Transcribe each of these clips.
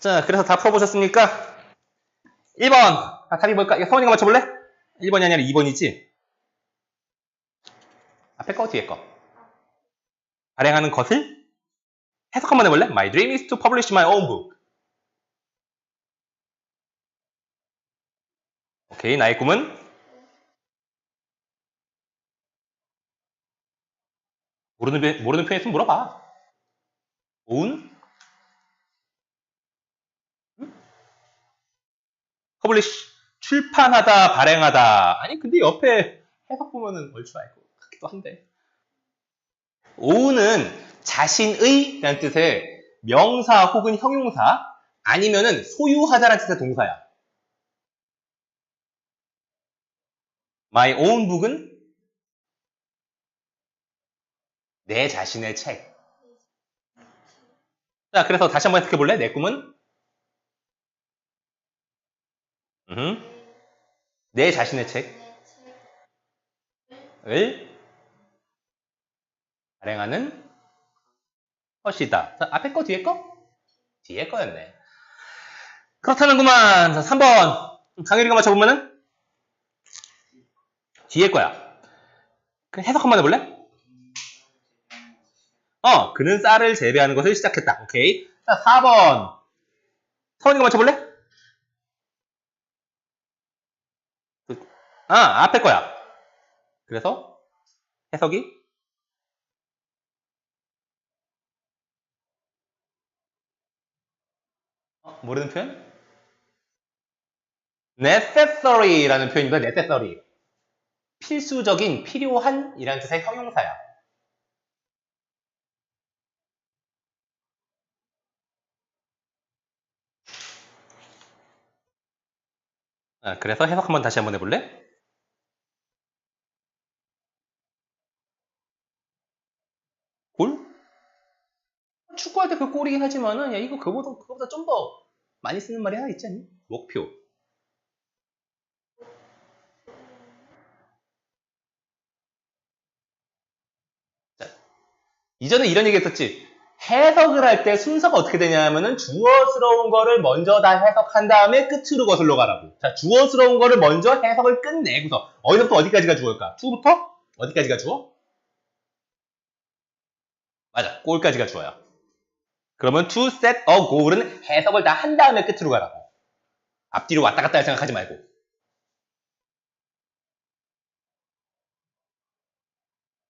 자, 그래서 다 풀어보셨습니까? 1번. 아, 답이 뭘까? 이거 서원이가 맞춰볼래? 1번이 아니라 2번이지? 앞에 거, 뒤에 거. 발행하는 것을 해석 한번 해볼래? My dream is to publish my own book. 오케이, 나의 꿈은 모르는, 표- 모르는 표현 있으면 물어봐. own? 퍼블리시 출판하다 발행하다 아니 근데 옆에 해석 보면은 얼추 알 것 같기도 한데 오우는 자신의 라는 뜻의 명사 혹은 형용사 아니면은 소유하다라는 뜻의 동사야 My own book은 내 자신의 책. 자, 그래서 다시 한번 해석해 볼래? 내 꿈은 내 자신의 책을 발행하는 것이다. 자, 앞에 거, 뒤에 거? 뒤에 거였네. 그렇다는구만. 자, 3번. 강유리가 맞춰보면은? 뒤에 거야. 그 해석 한번 해볼래? 어, 그는 쌀을 재배하는 것을 시작했다. 오케이. 자, 4번. 서원이가 맞춰볼래? 아, 앞에 거야. 그래서 해석이 어, 모르는 표현? necessary라는 표현입니다. necessary. 필수적인, 필요한 이라는 뜻의 형용사야. 아, 그래서 해석 한번 다시 한번 해볼래? 골? 축구할 때 그 골이긴 하지만은 야 이거 그거보다 그거보다 좀 더 많이 쓰는 말이 하나 있지 않니? 목표. 자, 이전에 이런 얘기 했었지. 해석을 할 때 순서가 어떻게 되냐면은 주어스러운 거를 먼저 다 해석한 다음에 끝으로 거슬러 가라고. 자, 주어스러운 거를 먼저 해석을 끝내고서 어디서부터 어디까지가 주어일까? 투부터 어디까지가 주어? 맞아, 골까지가 주어야. 그러면 to set a goal은 해석을 다 한 다음에 끝으로 가라고. 앞뒤로 왔다 갔다 할 생각하지 말고.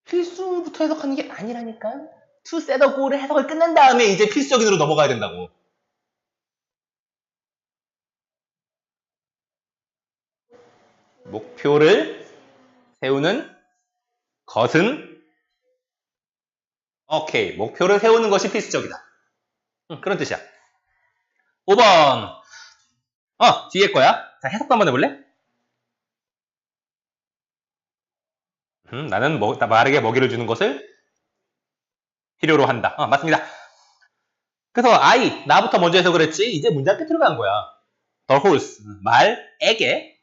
필수부터 해석하는 게 아니라니까. to set a goal의 해석을 끝낸 다음에 이제 필수적인으로 넘어가야 된다고. 목표를 세우는 것은 오케이. 목표를 세우는 것이 필수적이다. 응, 그런 뜻이야. 5번. 어, 뒤에 거야. 자, 해석도 한번 해볼래? 음, 나는 뭐, 말에게 먹이를 주는 것을 필요로 한다. 어, 맞습니다. 그래서 I, 나부터 먼저 해석을 했지. 이제 문장 끝으로 간 거야. The horse, 말에게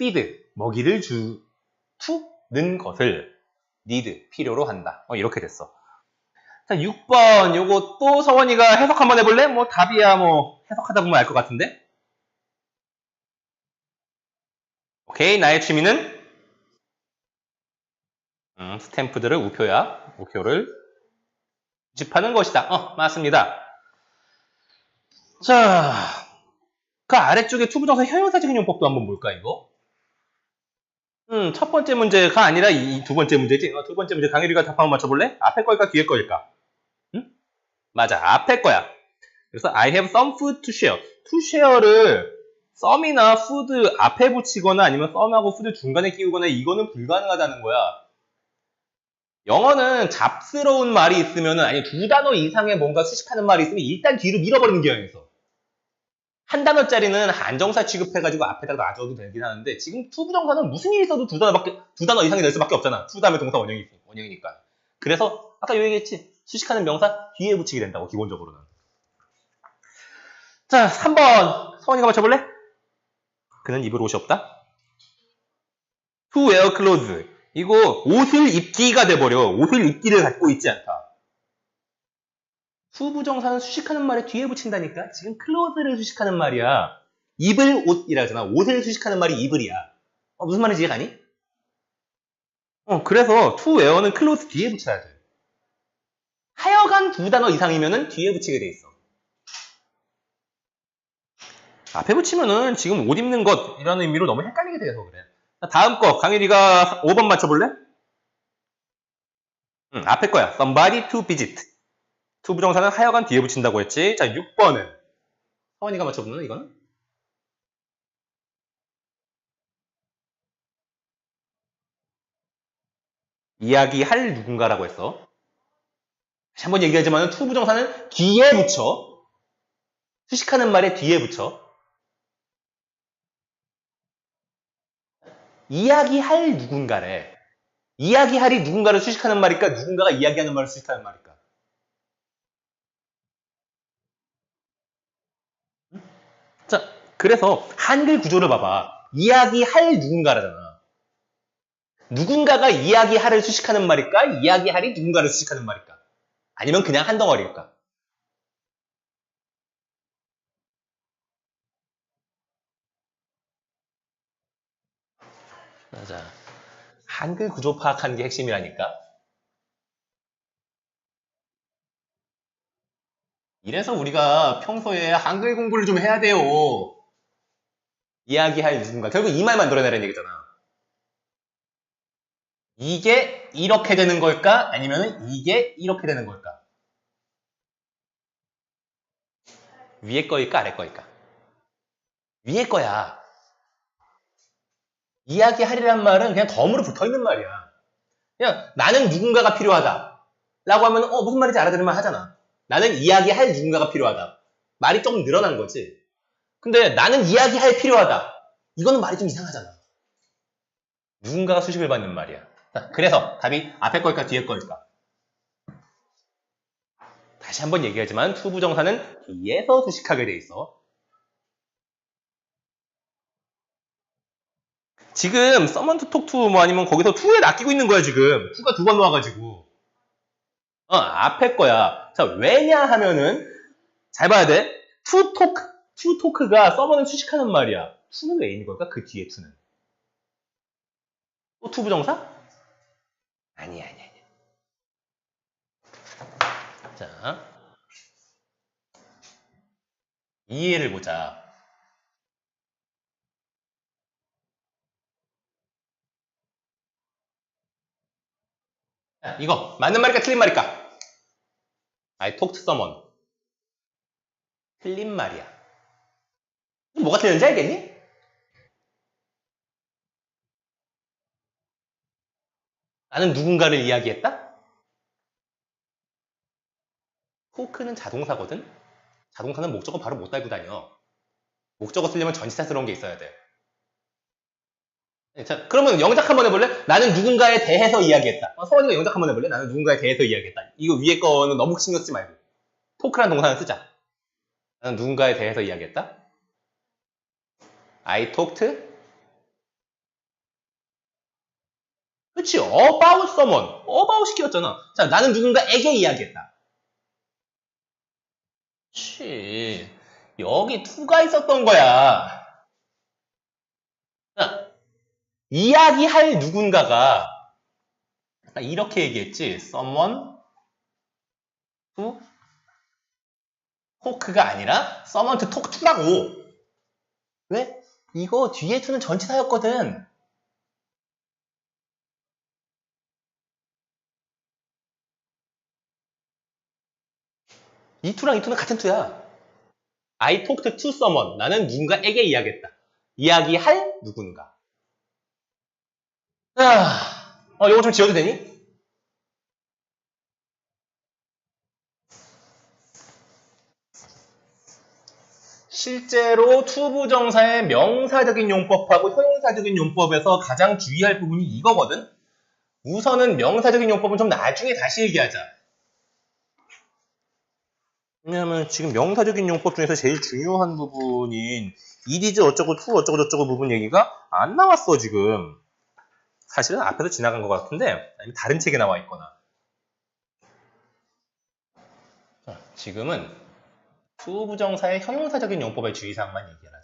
feed, 먹이를 주는 것을 need, 필요로 한다. 어, 이렇게 됐어. 자, 6번. 요거 또 서원이가 해석 한번 해볼래? 뭐 답이야 뭐 해석하다 보면 알 것 같은데. 오케이. 나의 취미는 음, 스탬프들을 우표야. 우표를 집하는 것이다. 어, 맞습니다. 자, 그 아래쪽에 투부정사 형용사적 인 용법도 한번 볼까 이거? 음, 첫 번째 문제가 아니라 이 두 번째 문제지. 어, 두 번째 문제 강일이가 답 한번 맞춰볼래? 앞에 거일까 뒤에 거일까? 응? 맞아, 앞에 거야. 그래서 I have some food to share. to share를 some이나 food 앞에 붙이거나 아니면 some하고 food 중간에 끼우거나 이거는 불가능하다는 거야. 영어는 잡스러운 말이 있으면은 아니 두 단어 이상의 뭔가 수식하는 말이 있으면 일단 뒤로 밀어버리는 경향이 있어. 한 단어짜리는 한정사 취급해가지고 앞에다가 놔줘도 되긴 하는데 지금 투 부정사는 무슨 일이 있어도 두 단어밖에 두 단어 이상이 될 수밖에 없잖아. 투 다음에 동사 원형이 원형이니까. 그래서 아까 요 얘기했지. 수식하는 명사 뒤에 붙이게 된다고 기본적으로는. 자, 3번 서원이가 맞춰볼래? 그는 입을 옷이 없다. To wear clothes. 이거 옷을 입기가 돼버려. 옷을 입기를 갖고 있지 않다. 투부정사는 수식하는 말에 뒤에 붙인다니까? 지금 클로즈를 수식하는 말이야. 입을 옷이라잖아. 옷을 수식하는 말이 입을이야. 어, 무슨 말인지 이해가니? 어, 그래서 투웨어는 클로즈 뒤에 붙여야 돼. 하여간 두 단어 이상이면은 뒤에 붙이게 돼 있어. 앞에 붙이면은 지금 옷 입는 것 이라는 의미로 너무 헷갈리게 돼서 그래. 자, 다음 거 강일이가 5번 맞춰볼래? 응, 앞에 거야. Somebody to visit. to 부정사는 하여간 뒤에 붙인다고 했지. 자, 6번은 서원이가 맞춰보는 이건? 이야기할 누군가라고 했어. 다시 한번 얘기하지만 to 부정사는 뒤에 붙여. 수식하는 말에 뒤에 붙여. 이야기할 누군가래. 이야기할이 누군가를 수식하는 말일까? 누군가가 이야기하는 말을 수식하는 말일까? 자, 그래서 한글 구조를 봐봐. 이야기할 누군가라잖아. 누군가가 이야기할을 수식하는 말일까? 이야기할이 누군가를 수식하는 말일까? 아니면 그냥 한 덩어리일까? 맞아. 한글 구조 파악하는 게 핵심이라니까. 이래서 우리가 평소에 한글 공부를 좀 해야 돼요. 이야기할 누군가. 결국 이 말만 드러내라는 얘기잖아. 이게 이렇게 되는 걸까? 아니면 이게 이렇게 되는 걸까? 위에 거일까? 아래 거일까? 위에 거야. 이야기하리란 말은 그냥 덤으로 붙어 있는 말이야. 그냥 나는 누군가가 필요하다. 라고 하면 어 무슨 말인지 알아들을 만 하잖아. 나는 이야기할 누군가가 필요하다. 말이 조금 늘어난 거지. 근데 나는 이야기할 필요하다. 이거는 말이 좀 이상하잖아. 누군가가 수식을 받는 말이야. 자, 그래서 답이 앞에 걸까 뒤에 걸까? 다시 한번 얘기하지만 투부정사는 뒤에서 수식하게 돼 있어. 지금 서먼트 톡투 뭐 아니면 거기서 투에 낚이고 있는 거야 지금. 투가 두 번 나와가지고. 어 앞에 거야. 자 왜냐 하면은 잘 봐야 돼 투 토크 투 토크가 서버는 수식하는 말이야. 투는 왜 있는 걸까? 그 뒤에 투는. 또 투부정사 아니야 아니야 아니야 자 이해를 보자 자, 이거 맞는 말일까 틀린 말일까? I talked someone. 틀린 말이야. 뭐가 틀렸는지 알겠니? 나는 누군가를 이야기했다? 토크는 자동사거든? 자동사는 목적어 바로 못 달고 다녀. 목적어 쓰려면 전치사스러운 게 있어야 돼. 자, 그러면 영작 한번 해볼래? 나는 누군가에 대해서 이야기했다. 어, 서원이가 영작 한번 해볼래? 나는 누군가에 대해서 이야기했다. 이거 위에 거는 너무 신경 쓰지 말고. 토크란 동사는 쓰자. 나는 누군가에 대해서 이야기했다. I talked. 그치, about someone. about 시켰잖아. 자, 나는 누군가에게 이야기했다. 그치. 여기 to가 있었던 거야. 자, 이야기할 누군가가 이렇게 얘기했지. someone to talk가 아니라 someone to talk to라고. 왜? 이거 뒤에 to는 전치사였거든. 이 to랑 이 to는 같은 to야. I talked to someone. 나는 누군가에게 이야기했다. 이야기할 누군가. 자, 어, 이거 좀 지워도 되니? 실제로 투부정사의 명사적인 용법하고 형용사적인 용법에서 가장 주의할 부분이 이거거든? 우선은 명사적인 용법은 좀 나중에 다시 얘기하자. 왜냐면 지금 명사적인 용법 중에서 제일 중요한 부분인 이디즈 어쩌고 투 어쩌고 저쩌고 부분 얘기가 안 나왔어 지금. 사실은 앞에서 지나간 것 같은데 아니면 다른 책에 나와 있거나 지금은 투부정사의 형용사적인 용법의 주의사항만 얘기하자.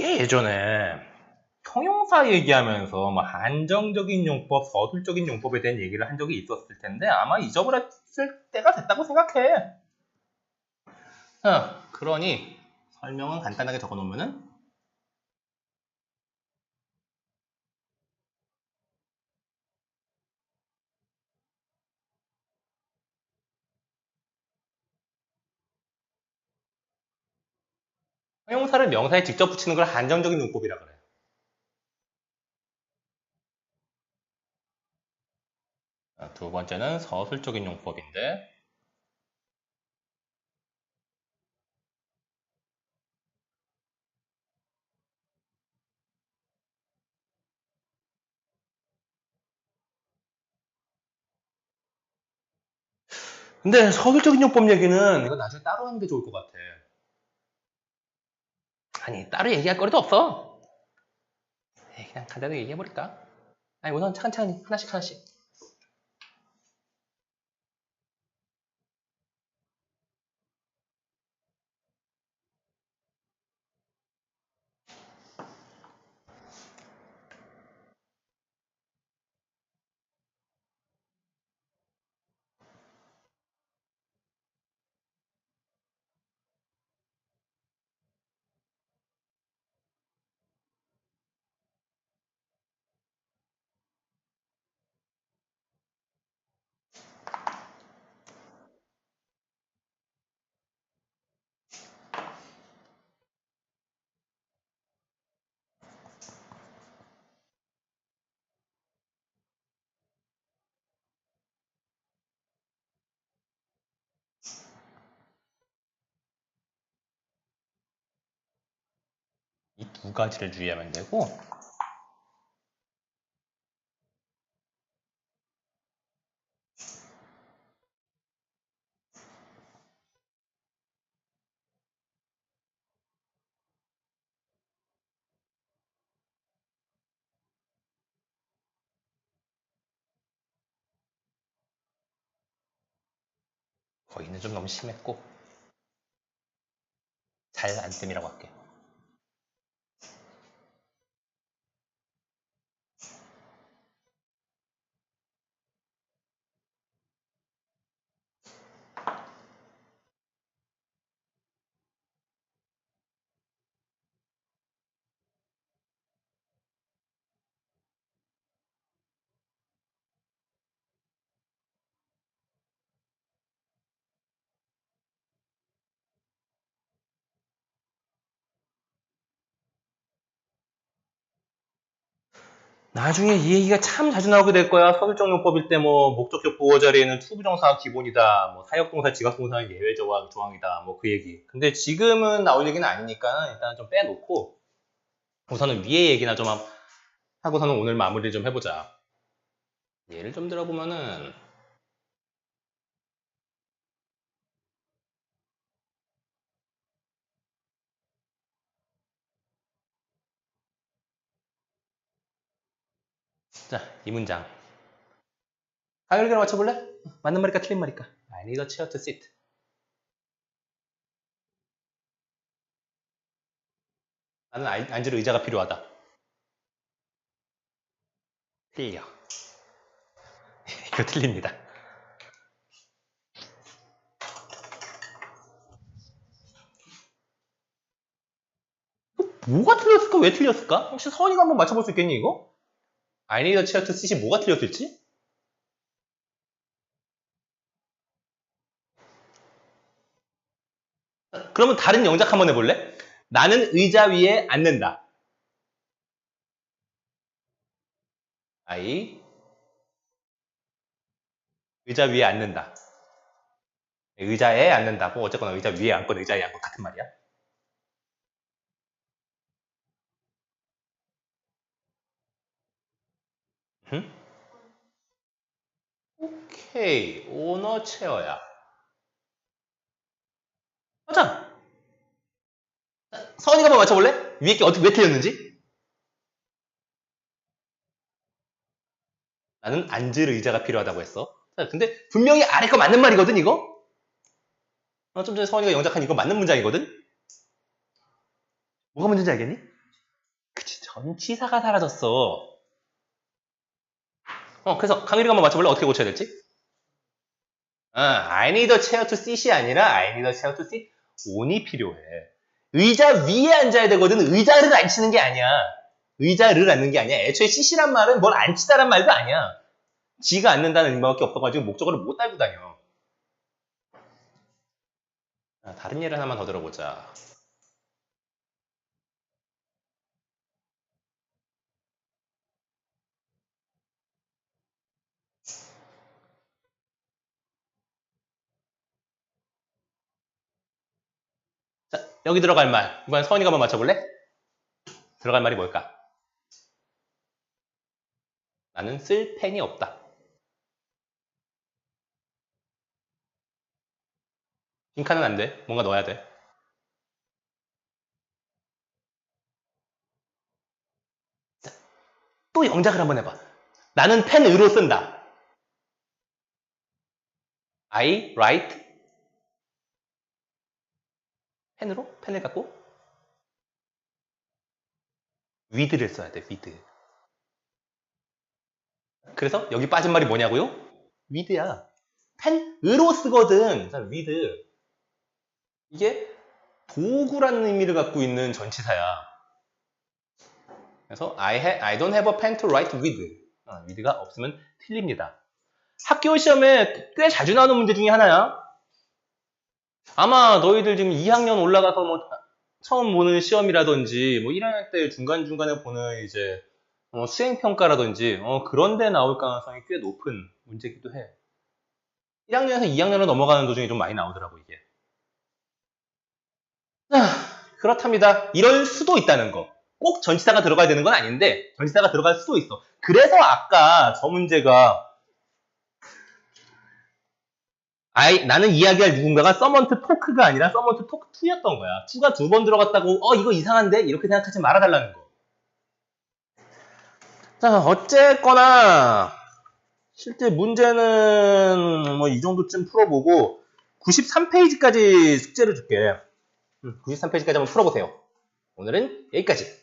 되게 예전에 형용사 얘기하면서 뭐 한정적인 용법, 서술적인 용법에 대한 얘기를 한 적이 있었을 텐데 아마 잊어버렸을 때가 됐다고 생각해. 어, 그러니 설명은 간단하게 적어놓으면은 형용사를 명사에 직접 붙이는 걸 한정적인 용법이라 그래요. 자, 두 번째는 서술적인 용법인데 근데 서술적인 용법 얘기는 이거 나중에 따로 하는 게 좋을 것 같아. 아니 따로 얘기할 거리도 없어. 에이, 그냥 간단하게 얘기해버릴까? 아니 우선 천천히 하나씩 하나씩. 두 가지를 주의하면 되고 거기는 좀 너무 심했고 잘안 씀이라고 할게. 나중에 이 얘기가 참 자주 나오게 될 거야. 서술적 용법일 때 뭐 목적격 보호 자리에는 투부정사가 기본이다. 뭐 사역동사, 지각동사는 예외 조항, 조항이다. 뭐 그 얘기. 근데 지금은 나올 얘기는 아니니까 일단 좀 빼놓고 우선은 위에 얘기나 좀 하고서는 오늘 마무리를 좀 해보자. 예를 좀 들어보면은 자, 이 문장. 가열계로 맞춰볼래? 맞는 말일까 틀린 말일까? I need a chair to sit. 나는 아- 앉을 의자가 필요하다. 틀려. 이거 틀립니다. 뭐가 틀렸을까? 왜 틀렸을까? 혹시 서원이가 한번 맞춰볼 수 있겠니, 이거? I need a chair to sit이 뭐가 틀렸을지? 그러면 다른 영작 한번 해볼래? 나는 의자 위에 앉는다. I 의자 위에 앉는다. 의자에 앉는다. 뭐 어쨌거나 의자 위에 앉건 의자에 앉건 같은 말이야. 응? 오케이. 오너 체어야. 맞아. 서원이가 한번 맞춰볼래? 위에 게 어떻게 왜 틀렸는지? 나는 앉을 의자가 필요하다고 했어. 자, 근데 분명히 아래 거 맞는 말이거든, 이거? 어, 좀 전에 서원이가 영작한 이거 맞는 문장이거든? 뭐가 문제인지 알겠니? 그치, 전치사가 사라졌어. 어, 그래서 강일이가 한번 맞춰볼래? 어떻게 고쳐야 될지? 아, I need a chair to sit이 아니라 I need a chair to sit on이 필요해. 의자 위에 앉아야 되거든. 의자를 앉히는 게 아니야. 의자를 앉는 게 아니야. 애초에 sit이란 말은 뭘 앉히다란 말도 아니야. 지가 앉는다는 의미밖에 없어가지고 목적어를 못 달고 다녀. 아, 다른 예를 하나만 더 들어보자. 자, 여기 들어갈 말. 이번 서원이가 한번 맞춰볼래? 들어갈 말이 뭘까? 나는 쓸 펜이 없다. 빈칸은 안 돼. 뭔가 넣어야 돼. 자, 또 영작을 한번 해봐. 나는 펜으로 쓴다. I write 펜으로? 펜을 갖고 with를 써야 돼, with. 그래서 여기 빠진 말이 뭐냐고요? with야. 펜으로 쓰거든. 자, with. 이게 도구라는 의미를 갖고 있는 전치사야. 그래서 I, ha, I don't have a pen to write with. 어, with가 없으면 틀립니다. 학교 시험에 꽤 자주 나오는 문제 중에 하나야. 아마 너희들 지금 2학년 올라가서 뭐 처음 보는 시험이라든지 뭐 1학년 때 중간중간에 보는 이제 어, 수행평가라든지 어, 그런 데 나올 가능성이 꽤 높은 문제기도 해. 1학년에서 2학년으로 넘어가는 도중에 좀 많이 나오더라고 이게. 아, 그렇답니다. 이럴 수도 있다는 거. 꼭 전치사가 들어가야 되는 건 아닌데 전치사가 들어갈 수도 있어. 그래서 아까 저 문제가 아이, 나는 이야기할 누군가가 서먼트 토크가 아니라 서먼트 토크 2였던 거야. 2가 두 번 들어갔다고 어 이거 이상한데? 이렇게 생각하지 말아달라는 거. 자 어쨌거나 실제 문제는 뭐 이 정도쯤 풀어보고 93페이지까지 숙제를 줄게. 93페이지까지 한번 풀어보세요. 오늘은 여기까지.